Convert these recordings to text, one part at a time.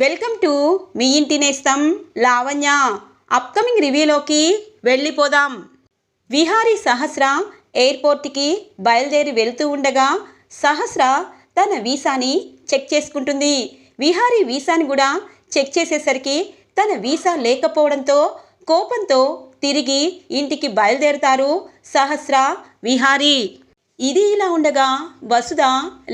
Welcome to me ఇంటి నేస్తం Lavanya. Upcoming రివ్యూలోకి వెళ్ళిపోదాం. విహారీ సహస్ర ఎయిర్పోర్ట్కి బయలుదేరి వెళ్తూ ఉండగా సహస్ర తన వీసాని చెక్ చేసుకుంటుంది. విహారీ వీసాని కూడా చెక్ చేసేసరికి తన వీసా లేకపోవడంతో కోపంతో తిరిగి ఇంటికి బయలుదేరుతారు సహస్ర విహారీ. ఇది ఇలా ఉండగా వసుధ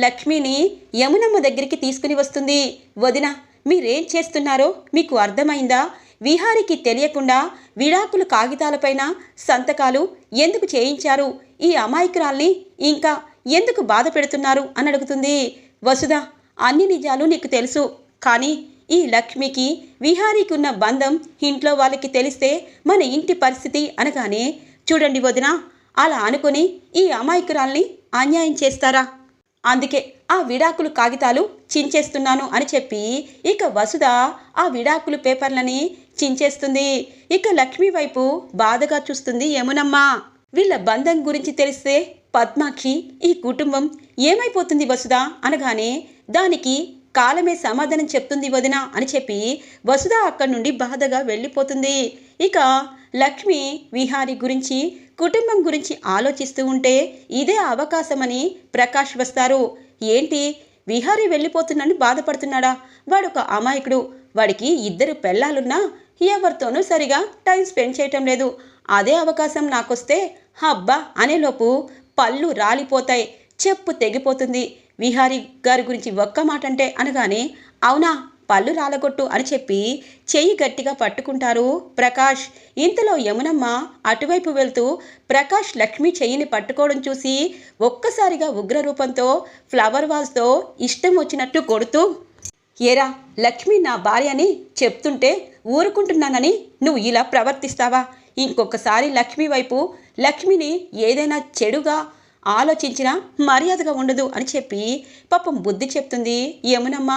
లక్ష్మిని యమునమ్మ దగ్గరికి తీసుకుని వస్తుంది. వదిన మీరేం చేస్తున్నారో మీకు అర్థమైందా? విహారికి తెలియకుండా విడాకులు కాగితాలపైన సంతకాలు ఎందుకు చేయించారు? ఈ అమాయకురాల్ని ఇంకా ఎందుకు బాధ పెడుతున్నారు అని అడుగుతుంది. వసుధ అన్ని నిజాలు నీకు తెలుసు. కానీ ఈ లక్ష్మికి విహారీకి ఉన్న బంధం ఇంట్లో వాళ్ళకి తెలిస్తే మన ఇంటి పరిస్థితి అనగానే చూడండి వదిన అలా అనుకుని ఈ అమాయకురాల్ని అన్యాయం చేస్తారా? అందుకే ఆ విడాకులు కాగితాలు చించేస్తున్నాను అని చెప్పి ఇక వసుధ ఆ విడాకులు పేపర్లని చించేస్తుంది. ఇక లక్ష్మి వైపు బాధగా చూస్తుంది యమునమ్మ. వీళ్ళ బంధం గురించి తెలిస్తే పద్మాకి ఈ కుటుంబం ఏమైపోతుంది వసుధ అనగానే దానికి కాలమే సమాధానం చెప్తుంది వదిన అని చెప్పి వసుధ అక్కడి నుండి బాధగా వెళ్ళిపోతుంది. ఇక లక్ష్మి విహారి గురించి కుటుంబం గురించి ఆలోచిస్తూ ఉంటే ఇదే అవకాశమని ప్రకాష్ వస్తారు. ఏంటి? విహారీ వెళ్ళిపోతున్నాడని బాధపడుతున్నాడా? వాడొక అమాయకుడు. వాడికి ఇద్దరు పెళ్ళాలున్నా ఎవరితోనూ సరిగా టైం స్పెండ్ చేయటం లేదు. అదే అవకాశం నాకొస్తే హబ్బా అనేలోపు పళ్ళు రాలిపోతాయి. చెప్పు తెగిపోతుంది. విహారీ గారి గురించి ఒక్క మాట అంటే అనగానే అవునా? పళ్ళు రాలగొట్టు అని చెప్పి చెయ్యి గట్టిగా పట్టుకుంటారు ప్రకాష్. ఇంతలో యమునమ్మ అటువైపు వెళ్తూ ప్రకాష్ లక్ష్మి చెయ్యిని పట్టుకోవడం చూసి ఒక్కసారిగా ఉగ్రరూపంతో ఫ్లవర్ వాజ్తో ఇష్టం వచ్చినట్టు కొడుతూ ఏరా లక్ష్మి నా భార్య అని చెప్తుంటే ఊరుకుంటున్నానని నువ్వు ఇలా ప్రవర్తిస్తావా? ఇంకొకసారి లక్ష్మి వైపు లక్ష్మిని ఏదైనా చెడుగా ఆలోచించినా మర్యాదగా ఉండదు అని చెప్పి పాపం బుద్ధి చెప్తుంది. యమునమ్మ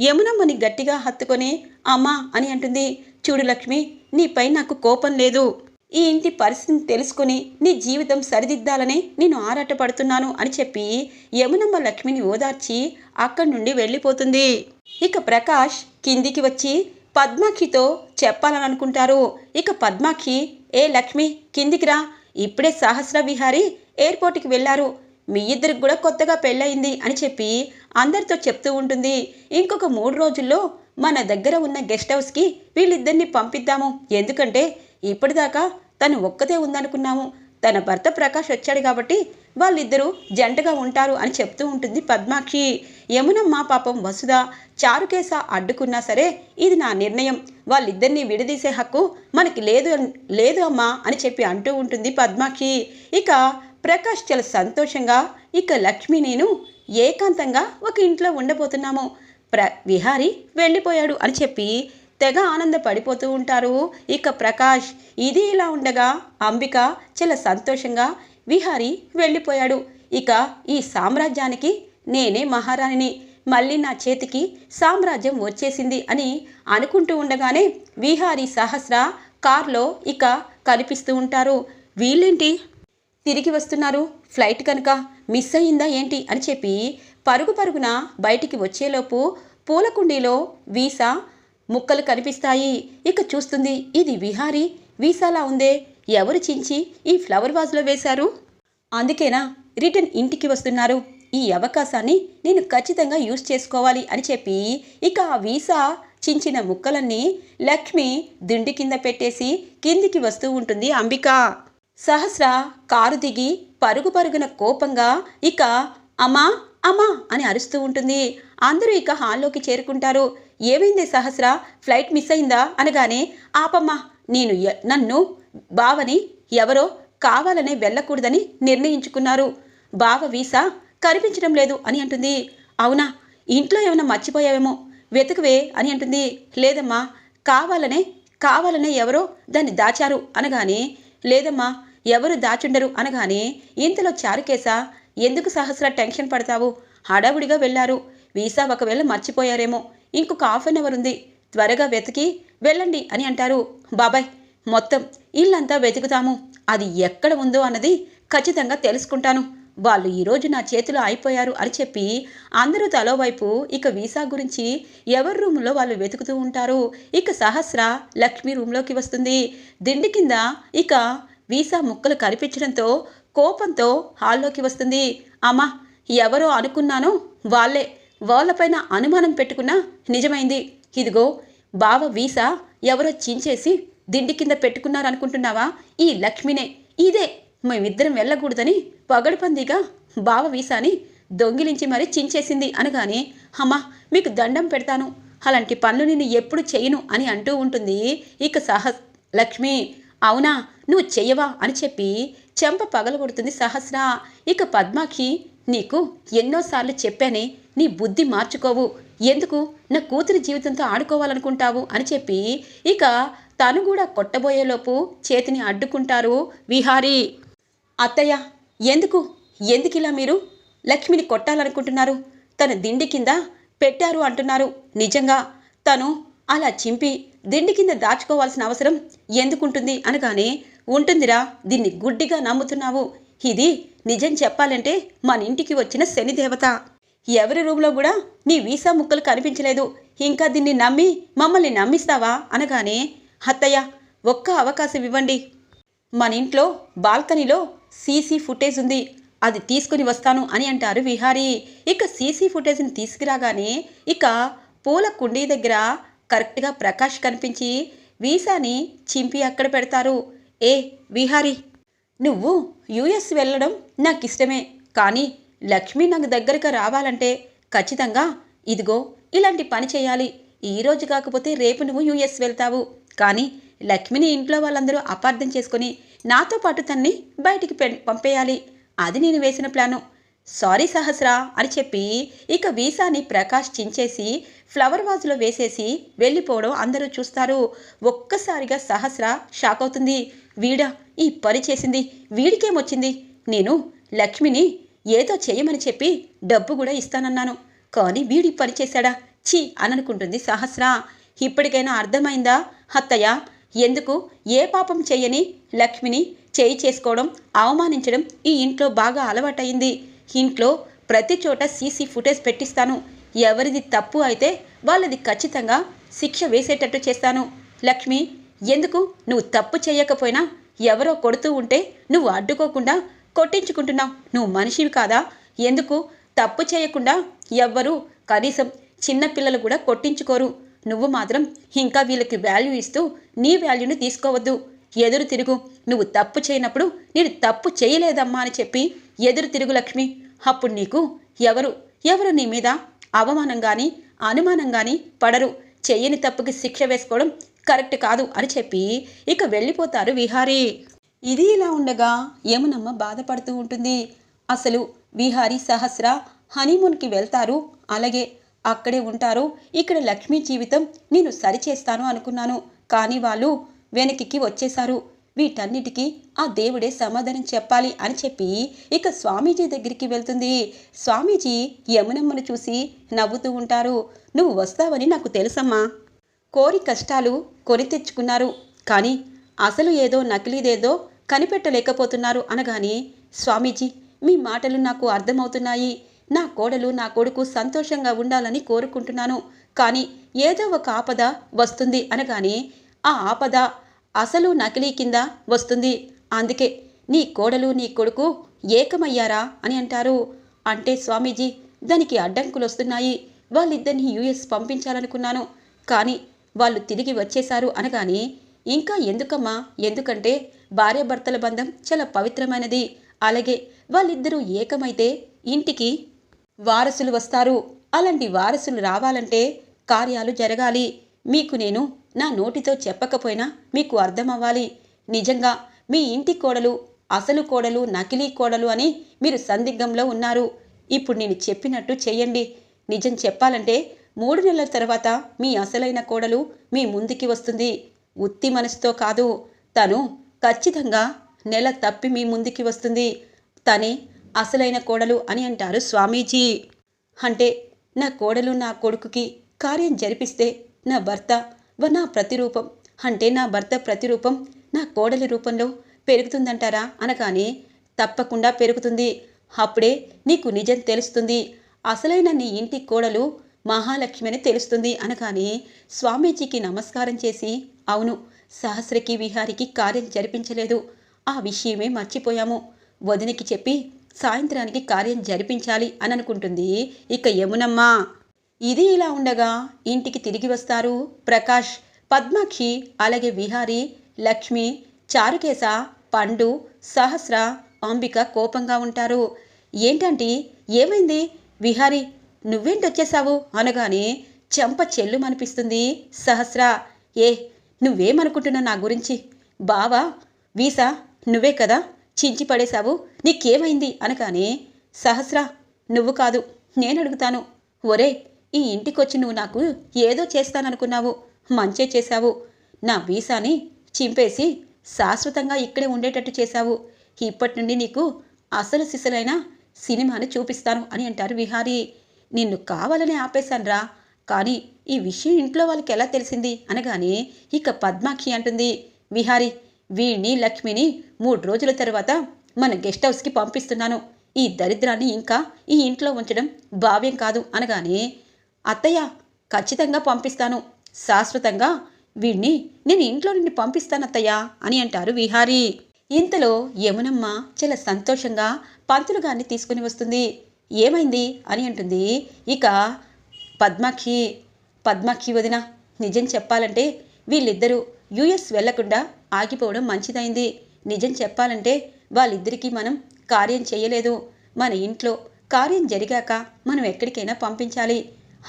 యమునమ్మని గట్టిగా హత్తుకొని అమ్మా అని అంటుంది. చూడు లక్ష్మి నీపై నాకు కోపం లేదు. ఈ ఇంటి పరిస్థితిని తెలుసుకుని నీ జీవితం సరిదిద్దాలని నేను ఆరాటపడుతున్నాను అని చెప్పి యమునమ్మ లక్ష్మిని ఓదార్చి అక్కడి నుండి వెళ్ళిపోతుంది. ఇక ప్రకాష్ కిందికి వచ్చి పద్మాక్షితో చెప్పాలని అనుకుంటారు ఇక పద్మాక్షి ఏ లక్ష్మి కిందికి రా. ఇప్పుడే సహస్ర విహారీ ఎయిర్పోర్ట్కి వెళ్ళారు మీ ఇద్దరికి కూడా కొత్తగా పెళ్ళయింది అని చెప్పి అందరితో చెప్తూ ఉంటుంది. ఇంకొక మూడు రోజుల్లో మన దగ్గర ఉన్న గెస్ట్ హౌస్కి వీళ్ళిద్దరిని పంపిద్దాము. ఎందుకంటే ఇప్పటిదాకా తను ఒక్కతే ఉందనుకున్నాము. తన భర్త ప్రకాష్ వచ్చాడు కాబట్టి వాళ్ళిద్దరూ జంటగా ఉంటారు అని చెప్తూ ఉంటుంది పద్మాక్షి. యమునమ్మ పాపం వసుధ చారుకేస అడ్డుకున్నా సరే ఇది నా నిర్ణయం. వాళ్ళిద్దరిని విడదీసే హక్కు మనకి లేదు లేదు అమ్మా అని చెప్పి అంటూ ఉంటుంది పద్మాక్షి. ఇక ప్రకాష్ చాలా సంతోషంగా ఇక లక్ష్మి నేను ఏకాంతంగా ఒక ఇంట్లో ఉండబోతున్నాము. ప్ర విహారీ వెళ్ళిపోయాడు అని చెప్పి తెగ ఆనందపడిపోతూ ఉంటారు. ఇక ప్రకాష్ ఇది ఇలా ఉండగా అంబిక చాలా సంతోషంగా విహారీ వెళ్ళిపోయాడు. ఇక ఈ సామ్రాజ్యానికి నేనే మహారాణిని. మళ్ళీ నా చేతికి సామ్రాజ్యం వచ్చేసింది అని అనుకుంటూ ఉండగానే విహారీ సహస్ర కార్లో ఇక కనిపిస్తూ ఉంటారు. వీళ్ళేంటి? తిరిగి వస్తున్నారు. ఫ్లైట్ కనుక మిస్ అయ్యిందా ఏంటి అని చెప్పి పరుగు పరుగున బయటికి వచ్చేలోపు పూలకుండీలో వీసా ముక్కలు కనిపిస్తాయి. ఇక చూస్తుంది ఇది విహారీ. వీసాలా ఉందే. ఎవరు చించి ఈ ఫ్లవర్ వాజ్లో వేశారు? అందుకేనా రిటర్న్ ఇంటికి వస్తున్నారు. ఈ అవకాశాన్ని నేను ఖచ్చితంగా యూజ్ చేసుకోవాలి అని చెప్పి ఇక ఆ వీసా చించిన ముక్కలన్నీ లక్ష్మి దిండి కింద పెట్టేసి కిందికి వస్తూ ఉంటుంది అంబిక. సహస్ర కారు దిగి పరుగు పరుగున కోపంగా ఇక అమ్మా అమ్మా అని అరుస్తూ ఉంటుంది. అందరూ ఇక హాల్లోకి చేరుకుంటారు. ఏమైంది సహస్ర? ఫ్లైట్ మిస్ అయిందా? అనగానే ఆపమ్మా నేను ఎ- నన్ను బావని ఎవరో కావాలనే వెళ్ళకూడదని నిర్ణయించుకున్నారు. బావ వీసా కనిపించడం లేదు అని అంటుంది. అవునా? ఇంట్లో ఏమైనా మర్చిపోయావేమో? వెతుకువే అని అంటుంది. లేదమ్మా కావాలనే కావాలనే ఎవరో దాన్ని దాచారు అనగానే లేదమ్మా ఎవరు దాచుండరు అనగానే ఇంతలో చారుకేశ ఎందుకు సహస్ర టెన్షన్ పడతావు? హడావుడిగా వెళ్ళారు. వీసా ఒకవేళ మర్చిపోయారేమో. ఇంకొక హాఫ్ అన్ అవర్ ఉంది. త్వరగా వెతికి వెళ్ళండి అని అంటారు. బాబాయ్ మొత్తం ఇల్లంతా వెతుకుతాము. అది ఎక్కడ ఉందో అన్నది ఖచ్చితంగా తెలుసుకుంటాను. వాళ్ళు ఈరోజు నా చేతిలో అయిపోయారు అని చెప్పి అందరూ తలోవైపు ఇక వీసా గురించి ఎవరి రూమ్లో వాళ్ళు వెతుకుతూ ఉంటారు. ఇక సహస్ర లక్ష్మి రూమ్లోకి వస్తుంది. దిండి కింద ఇక వీసా ముక్కలు కనిపించడంతో కోపంతో హాల్లోకి వస్తుంది. అమ్మా ఎవరో అనుకున్నానో వాళ్ళే. వాళ్ళపైన అనుమానం పెట్టుకున్నా నిజమైంది. ఇదిగో బావ వీసా ఎవరో చించేసి దిండి కింద పెట్టుకున్నారనుకుంటున్నావా? ఈ లక్ష్మినే. ఇదే మేమిద్దరం వెళ్ళకూడదని పగడుపందిగా బావ వీసాని దొంగిలించి మరీ చించేసింది అనగానే అమ్మా మీకు దండం పెడతాను. అలాంటి పనులు నేను ఎప్పుడు చేయను అని అంటూ ఉంటుంది. ఇక సహ లక్ష్మి అవునా? నువ్వు చెయ్యవా? అని చెప్పి చెంప పగలగొడుతుంది సహస్ర. ఇక పద్మాకి నీకు ఎన్నోసార్లు చెప్పానే నీ బుద్ధి మార్చుకోవు. ఎందుకు? నా కూతురి జీవితంతో ఆడుకోవాలనుకుంటావు అని చెప్పి ఇక తను కూడా కొట్టబోయేలోపు చేతిని అడ్డుకుంటారు విహారీ. అత్తయ్య ఎందుకు? ఎందుకిలా మీరు? లక్ష్మిని కొట్టాలనుకుంటున్నారు. తన దిండి కింద పెట్టారు అంటున్నారు. నిజంగా తను అలా చింపి దిండి కింద దాచుకోవాల్సిన అవసరం ఎందుకుంటుంది అనగానే ఉంటుందిరా దీన్ని గుడ్డిగా నమ్ముతున్నావు. ఇది నిజం చెప్పాలంటే మన ఇంటికి వచ్చిన శనిదేవత ఎవరి రూమ్లో కూడా నీ వీసా ముక్కలు కనిపించలేదు. ఇంకా దీన్ని నమ్మి మమ్మల్ని నమ్మిస్తావా? అనగానే అత్తయ్య ఒక్క అవకాశం ఇవ్వండి. మన ఇంట్లో బాల్కనీలో సీసీ ఫుటేజ్ ఉంది. అది తీసుకుని వస్తాను అని అంటారు విహారీ. ఇక సీసీ ఫుటేజ్ని తీసుకురాగానే ఇక పూల కుండీ దగ్గర కరెక్ట్గా ప్రకాష్ కనిపించి వీసాని చింపి అక్కడ పెడతారు. ఏ విహారీ నువ్వు యుఎస్ వెళ్ళడం నాకు ఇష్టమే కానీ లక్ష్మి నాకు దగ్గరకు రావాలంటే ఖచ్చితంగా ఇదిగో ఇలాంటి పని చేయాలి. ఈరోజు కాకపోతే రేపు నువ్వు యుఎస్ వెళ్తావు. కానీ లక్ష్మిని ఇంట్లో వాళ్ళందరూ అపార్థం చేసుకొని నాతో పాటు తన్ని బయటికి పె- పంపేయాలి. అది నేను వేసిన ప్లాను. సారీ సహస్రా అని చెప్పి ఇక వీసాని ప్రకాష్ చించేసి ఫ్లవర్ వాజ్లో వేసేసి వెళ్ళిపోవడం అందరూ చూస్తారు. ఒక్కసారిగా సహస్ర షాక్ అవుతుంది. వీడా ఈ పని చేసింది. వీడికేమొచ్చింది నేను లక్ష్మిని ఏదో చేయమని చెప్పి డబ్బు కూడా ఇస్తానన్నాను. కానీ వీడి పని చేశాడా? ఛీ అననుకుంటుంది సహస్ర. ఇప్పటికైనా అర్థమైందా? అత్తయ్య ఎందుకు ఏ పాపం చేయని లక్ష్మిని చేయి చేసుకోవడం అవమానించడం ఈ ఇంట్లో బాగా అలవాటైంది ఇంట్లో ప్రతి చోట సీసీ ఫుటేజ్ పెట్టిస్తాను. ఎవరిది తప్పు అయితే వాళ్ళది ఖచ్చితంగా శిక్ష వేసేటట్టు చేస్తాను. లక్ష్మి ఎందుకు నువ్వు తప్పు చేయకపోయినా ఎవరో కొడుతూ ఉంటే నువ్వు అడ్డుకోకుండా కొట్టించుకుంటున్నావు. నువ్వు మనిషివి కాదా? ఎందుకు తప్పు చేయకుండా ఎవ్వరూ కనీసం చిన్నపిల్లలు కూడా కొట్టించుకోరు. నువ్వు మాత్రం ఇంకా వీళ్ళకి వాల్యూ ఇస్తూ నీ వాల్యూని తీసుకోవద్దు. ఎదురు తిరుగు. నువ్వు తప్పు చేయనప్పుడు నేను తప్పు చేయలేదమ్మా అని చెప్పి ఎదురు తిరుగు లక్ష్మి. అప్పుడు నీకు ఎవరు ఎవరు నీ మీద అవమానం కానీ అనుమానం కానీ పడరు. చెయ్యని తప్పుకి శిక్ష వేసుకోవడం కరెక్ట్ కాదు అని చెప్పి ఇక వెళ్ళిపోతారు విహారీ. ఇది ఇలా ఉండగా యమునమ్మ బాధపడుతూ ఉంటుంది. అసలు విహారీ సహస్ర హనీమూన్కి వెళ్తారు? అలాగే అక్కడే ఉంటారు. ఇక్కడ లక్ష్మీ జీవితం నేను సరిచేస్తాను అనుకున్నాను. కానీ వాళ్ళు వెనక్కి వచ్చేశారు. వీటన్నిటికీ ఆ దేవుడే సమాధానం చెప్పాలి అని చెప్పి ఇక స్వామీజీ దగ్గరికి వెళ్తుంది. స్వామీజీ యమునమ్మను చూసి నవ్వుతూ ఉంటారు. నువ్వు వస్తావని నాకు తెలుసమ్మా. కోరి కష్టాలు కొని తెచ్చుకున్నారు. కానీ అసలు ఏదో నకిలీదేదో కనిపెట్టలేకపోతున్నారు అనగానే స్వామీజీ మీ మాటలు నాకు అర్థమవుతున్నాయి. నా కోడలు నా కొడుకు సంతోషంగా ఉండాలని కోరుకుంటున్నాను. కానీ ఏదో ఒక ఆపద వస్తుంది. అనగానే ఆ ఆపద అసలు నకిలీ కింద వస్తుంది. అందుకే నీ కోడలు నీ కొడుకు ఏకమయ్యారా అని అంటారు. అంటే స్వామీజీ దానికి అడ్డంకులు వస్తున్నాయి వాళ్ళిద్దరిని యుఎస్ పంపించాలనుకున్నాను. కానీ వాళ్ళు తిరిగి వచ్చేశారు అనగానే ఇంకా ఎందుకమ్మా? ఎందుకంటే భార్యాభర్తల బంధం చాలా పవిత్రమైనది. అలాగే వాళ్ళిద్దరూ ఏకమైతే ఇంటికి వారసులు వస్తారు. అలాంటి వారసులు రావాలంటే కార్యాలు జరగాలి. మీకు నేను నా నోటితో చెప్పకపోయినా మీకు అర్థమవ్వాలి. నిజంగా మీ ఇంటి కోడలు అసలు కోడలు నకిలీ కోడలు అని మీరు సందిగ్ధంలో ఉన్నారు. ఇప్పుడు నేను చెప్పినట్టు చేయండి. నిజం చెప్పాలంటే మూడు నెలల తర్వాత మీ అసలైన కోడలు మీ ముందుకి వస్తుంది. ఉత్తి మనసుతో కాదు. తను ఖచ్చితంగా నెల తప్పి మీ ముందుకి వస్తుంది. తనే అసలైన కోడలు అని అంటారు స్వామీజీ. అంటే నా కోడలు నా కొడుకుకి కార్యం జరిపిస్తే నా భర్త నా ప్రతిరూపం? అంటే నా భర్త ప్రతిరూపం? నా కోడలి రూపంలో పెరుగుతుందంటారా? అనగానే తప్పకుండా పెరుగుతుంది. అప్పుడే నీకు నిజం తెలుస్తుంది. అసలైన నీ ఇంటి కోడలు మహాలక్ష్మి అని తెలుస్తుంది. అనగానే స్వామీజీకి నమస్కారం చేసి అవును సహస్రకి విహారికి కార్యం జరిపించలేదు. ఆ విషయమే మర్చిపోయాము. వదినికి చెప్పి సాయంత్రానికి కార్యం జరిపించాలి అని అనుకుంటుంది ఇక యమునమ్మా! ఇది ఇలా ఉండగా ఇంటికి తిరిగి వస్తారు ప్రకాష్ పద్మాక్షి అలాగే విహారి లక్ష్మి చారుకేశ పండు సహస్ర అంబిక కోపంగా ఉంటారు. ఏంటంటే? ఏమైంది? విహారి నువ్వేంటొచ్చేసావు అనగానే చెంప చెల్లుమనిపిస్తుంది సహస్ర. ఏ నువ్వేమనుకుంటున్నా నా గురించి? బావా వీసా నువ్వే కదా చించి పడేశావు? నీకేమైంది? అనగానే సహస్ర నువ్వు కాదు నేను అడుగుతాను ఒరే ఈ ఇంటికొచ్చి నువ్వు నాకు ఏదో చేస్తాననుకున్నావు. మంచే చేశావు. నా వీసాని చింపేసి శాశ్వతంగా ఇక్కడే ఉండేటట్టు చేశావు. ఇప్పటి నుండి నీకు అసలు సిసలైన సినిమాని చూపిస్తాను అని అంటారు విహారీ. నిన్ను కావాలని ఆపేశాన్రా. కానీ ఈ విషయం ఇంట్లో వాళ్ళకి ఎలా తెలిసింది? అనగానే ఇక పద్మాక్షి అంటుంది. విహారీ వీణ్ణి లక్ష్మిని మూడు రోజుల తర్వాత మన గెస్ట్ హౌస్కి పంపిస్తున్నాను. ఈ దరిద్రాన్ని ఇంకా ఈ ఇంట్లో ఉంచడం భావ్యం కాదు. అనగానే అత్తయ్య ఖచ్చితంగా పంపిస్తాను. శాశ్వతంగా వీణ్ణి నేను ఇంట్లో నుండి పంపిస్తానత్తయ్య అని అంటారు విహారీ. ఇంతలో యమునమ్మ చాలా సంతోషంగా పంతులు గారిని తీసుకుని వస్తుంది. ఏమైంది అని అంటుంది. ఇక పద్మాక్షి పద్మాక్షి వదిన నిజం చెప్పాలంటే వీళ్ళిద్దరూ యుఎస్ వెళ్ళకుండా ఆగిపోవడం మంచిదైంది. నిజం చెప్పాలంటే వాళ్ళిద్దరికీ మనం కార్యం చేయలేదు. మన ఇంట్లో కార్యం జరిగాక మనం ఎక్కడికైనా పంపించాలి.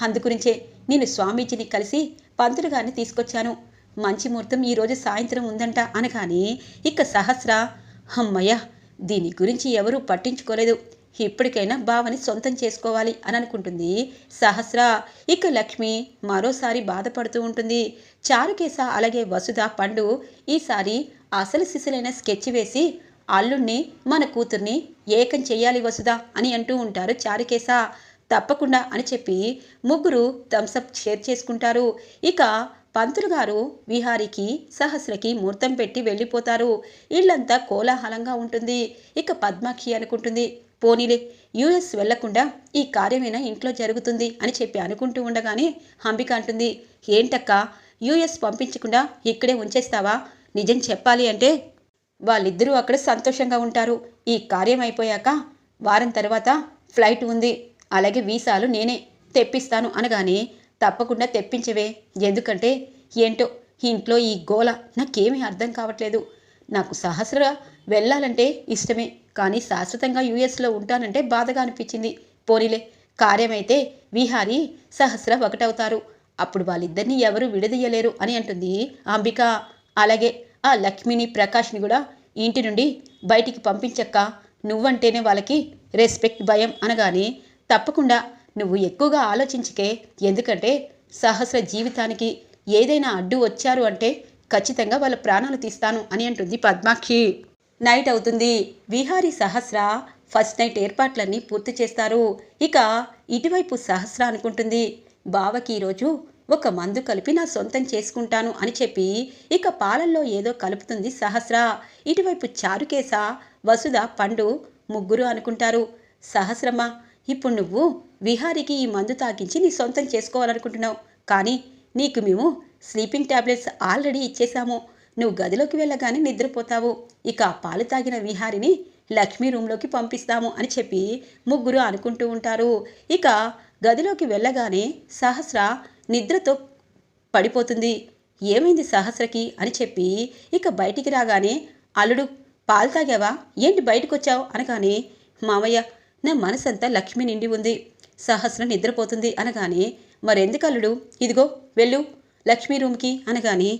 అందుగురించే నేను స్వామీజీని కలిసి పంతులు గారిని తీసుకొచ్చాను. మంచి ముహూర్తం ఈరోజు సాయంత్రం ఉందంట అనగానే ఇక సహస్ర అమ్మయ్య దీని గురించి ఎవరూ పట్టించుకోలేదు. ఇప్పటికైనా బావని సొంతం చేసుకోవాలి అని అనుకుంటుంది సహస్ర. ఇక లక్ష్మి మరోసారి బాధపడుతూ ఉంటుంది. చారుకేశ అలాగే వసుధ పండు ఈసారి అసలు సిసలైన స్కెచ్ వేసి అల్లుణ్ణి మన కూతుర్ని ఏకం చెయ్యాలి వసుధ అని అంటూ ఉంటారు చారుకేశ. తప్పకుండా అని చెప్పి ముగ్గురు థమ్సప్ షేర్ చేసుకుంటారు. ఇక పంతులు గారు విహారికి సహస్రకి ముహూర్తం పెట్టి వెళ్ళిపోతారు. ఇల్లంతా కోలాహలంగా ఉంటుంది. ఇక పద్మాక్షి అనుకుంటుంది పోనీలే యుఎస్ వెళ్ళకుండా ఈ కార్యమైనా ఇంట్లో జరుగుతుంది అని చెప్పి అనుకుంటూ ఉండగానే అంబిక అంటుంది ఏంటక్క యుఎస్ పంపించకుండా ఇక్కడే ఉంచేస్తావా? నిజం చెప్పాలి అంటే వాళ్ళిద్దరూ అక్కడ సంతోషంగా ఉంటారు. ఈ కార్యం అయిపోయాక వారం తర్వాత ఫ్లైట్ ఉంది. అలాగే వీసాలు నేనే తెప్పిస్తాను అనగానే తప్పకుండా తెప్పించవే. ఎందుకంటే ఏంటో ఇంట్లో ఈ గోల నాకేమీ అర్థం కావట్లేదు. నాకు సహస్ర వెళ్ళాలంటే ఇష్టమే. కానీ శాశ్వతంగా యుఎస్లో ఉంటానంటే బాధగా అనిపించింది. పోనీలే కార్యమైతే విహారి సహస్ర ఒకటవుతారు. అప్పుడు వాళ్ళిద్దరిని ఎవరు విడదీయలేరు అని అంటుంది అంబిక. అలాగే ఆ లక్ష్మిని ప్రకాష్ని కూడా ఇంటి నుండి బయటికి పంపించక్క. నువ్వంటేనే వాళ్ళకి రెస్పెక్ట్ భయం అనగానే తప్పకుండా నువ్వు ఎక్కువగా ఆలోచించకే ఎందుకంటే సహస్ర జీవితానికి ఏదైనా అడ్డు వచ్చారు అంటే ఖచ్చితంగా వాళ్ళ ప్రాణాలు తీస్తాను అని అంటుంది పద్మాక్షి. నైట్ అవుతుంది. విహారీ సహస్ర ఫస్ట్ నైట్ ఏర్పాట్లన్నీ పూర్తి చేస్తారు. ఇక ఇటువైపు సహస్ర అనుకుంటుంది బావకి ఈరోజు ఒక మందు కలిపి నా సొంతం చేసుకుంటాను అని చెప్పి ఇక పాలల్లో ఏదో కలుపుతుంది సహస్ర. ఇటువైపు చారుకేశ వసుధ పండు ముగ్గురు అనుకుంటారు. సహస్రమ్మ ఇప్పుడు నువ్వు విహారికి ఈ మందు తాగించి నీ సొంతం చేసుకోవాలనుకుంటున్నావు. కానీ నీకు మేము స్లీపింగ్ టాబ్లెట్స్ ఆల్రెడీ ఇచ్చేశాము. నువ్వు గదిలోకి వెళ్ళగానే నిద్రపోతావు. ఇక పాలు తాగిన విహారిని లక్ష్మీ రూమ్లోకి పంపిస్తాము అని చెప్పి ముగ్గురు అనుకుంటూ ఉంటారు. ఇక గదిలోకి వెళ్ళగానే సహస్ర నిద్రతో పడిపోతుంది. ఏమైంది సహస్రకి అని చెప్పి ఇక బయటికి రాగానే అల్లుడు పాలు తాగావా? ఏంటి బయటకు వచ్చావు అనగానే మామయ్య నా మనసంతా లక్ష్మి నిండి ఉంది. సహస్రం నిద్రపోతుంది అనగానే మరెందుకు అల్లుడు? ఇదిగో వెళ్ళు. లక్ష్మీ రూమ్కి అనగానే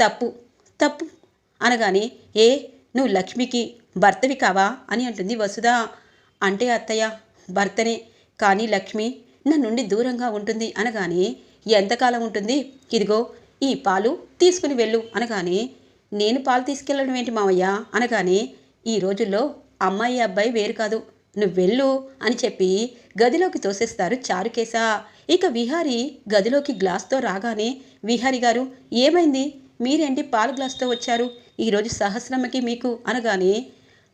తప్పు తప్పు అనగానే ఏ నువ్వు లక్ష్మికి భర్తవి కావా? అని అంటుంది వసుధ. అంటే అత్తయ్య భర్తనే. కానీ లక్ష్మి నా నుండి దూరంగా ఉంటుంది అనగానే ఎంతకాలం ఉంటుంది? ఇదిగో ఈ పాలు తీసుకుని వెళ్ళు అనగానే నేను పాలు తీసుకెళ్ళడం ఏంటి మావయ్య? అనగానే ఈ రోజుల్లో అమ్మాయి అబ్బాయి వేరు కాదు. నువ్వు వెళ్ళు అని చెప్పి గదిలోకి తోసేస్తారు చారుకేశ. ఇక విహారి గదిలోకి గ్లాస్తో రాగానే విహారి గారు ఏమైంది? మీరేంటి పాలు గ్లాస్తో వచ్చారు? ఈరోజు సహస్రమ్మకి మీకు అనగానే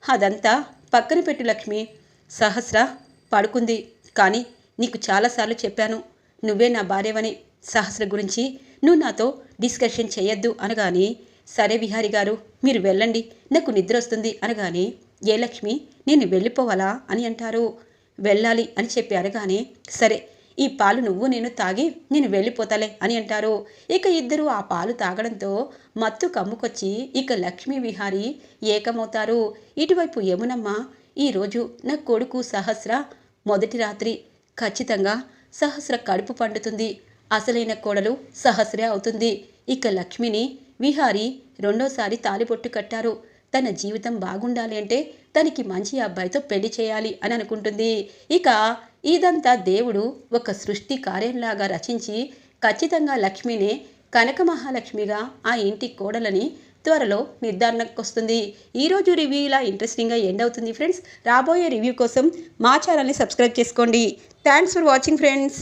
అదంతా పక్కన పెట్టు లక్ష్మి. సహస్ర పడుకుంది. కానీ నీకు చాలాసార్లు చెప్పాను నువ్వే నా భార్యవని సహస్ర గురించి. నువ్వు నాతో డిస్కషన్ చేయొద్దు అనగానే సరే విహారి గారు మీరు వెళ్ళండి నాకు నిద్ర వస్తుంది అనగానే ఏ లక్ష్మి? నేను వెళ్ళిపోవాలా? అని అంటారు. వెళ్ళాలి అని చెప్పి అడగానే సరే ఈ పాలు నువ్వు నేను తాగి నేను వెళ్ళిపోతాలే అని అంటారు. ఇక ఇద్దరు ఆ పాలు తాగడంతో మత్తు కమ్ముకొచ్చి ఇక లక్ష్మీ విహారి ఏకమవుతారు. ఇటువైపు యమునమ్మ ఈరోజు నా కొడుకు సహస్ర మొదటి రాత్రి. ఖచ్చితంగా సహస్ర కడుపు పండుతుంది. అసలైన కోడలు సహస్రే అవుతుంది. ఇక లక్ష్మిని విహారి రెండోసారి తాలిపొట్టు కట్టారు. తన జీవితం బాగుండాలి అంటే తనకి మంచి అబ్బాయితో పెళ్ళి చేయాలి అని అనుకుంటుంది. ఇక ఇదంతా దేవుడు ఒక సృష్టి కార్యంలాగా రచించి ఖచ్చితంగా లక్ష్మినే కనక మహాలక్ష్మిగా ఆ ఇంటి కోడలని త్వరలో నిర్ధారణకు వస్తుంది ఈరోజు రివ్యూ ఇలా ఇంట్రెస్టింగ్గా ఎండ్ అవుతుంది ఫ్రెండ్స్. రాబోయే రివ్యూ కోసం మా ఛానల్ని సబ్స్క్రైబ్ చేసుకోండి. Thanks for watching friends.